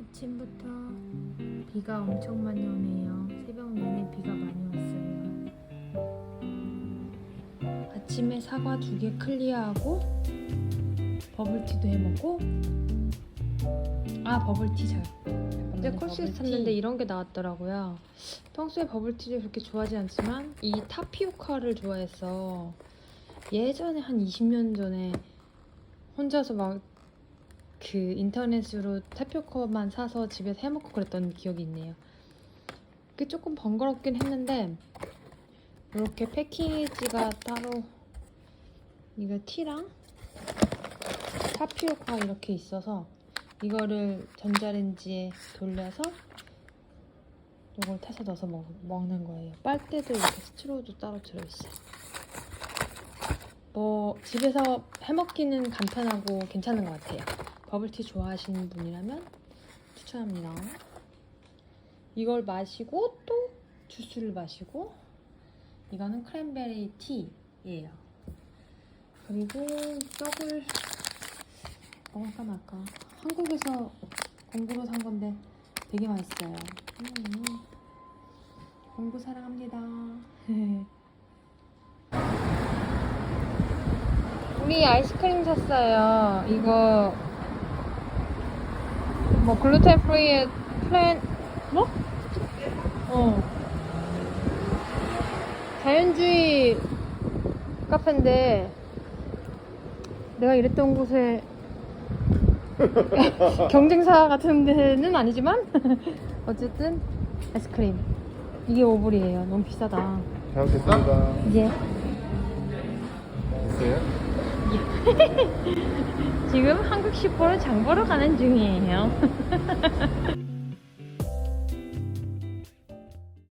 아침부터 비가 엄청 많이 오네요. 새벽 내내 비가 많이 왔어요. 아침에 사과 두 개 클리어하고 버블티도 해 먹고 아 버블티 잘. 이제 콜스에서 샀는데 이런 게 나왔더라고요. 평소에 버블티를 그렇게 좋아하지 않지만 이 타피오카를 좋아해서 예전에 한 20년 전에 혼자서 막 그 인터넷으로 타피오카만 사서 집에서 해먹고 그랬던 기억이 있네요. 그게 조금 번거롭긴 했는데 이렇게 패키지가 따로 이거 티랑 타피오카 이렇게 있어서 이거를 전자레인지에 돌려서 이걸 타서 넣어서 먹, 먹는 거예요. 빨대도 이렇게 스트로우도 따로 들어있어요. 뭐 집에서 해먹기는 간편하고 괜찮은 것 같아요. 버블티 좋아하시는 분이라면 추천합니다. 이걸 마시고 또 주스를 마시고 이거는 크랜베리 티예요. 그리고 떡을 먹을까 말까. 한국에서 공구로 산 건데 되게 맛있어요. 음, 공구 사랑합니다. 우리 아이스크림 샀어요. 이거 뭐 글루텐 프리의 플랜 뭐? 어. 자연주의 카페인데 내가 일했던 곳에 경쟁사 같은 데는 아니지만 어쨌든 아이스크림 이게 5불이에요. 너무 비싸다. 잘 먹겠습니다. 이 지금 한국 슈퍼를 장 보러 가는 중이에요.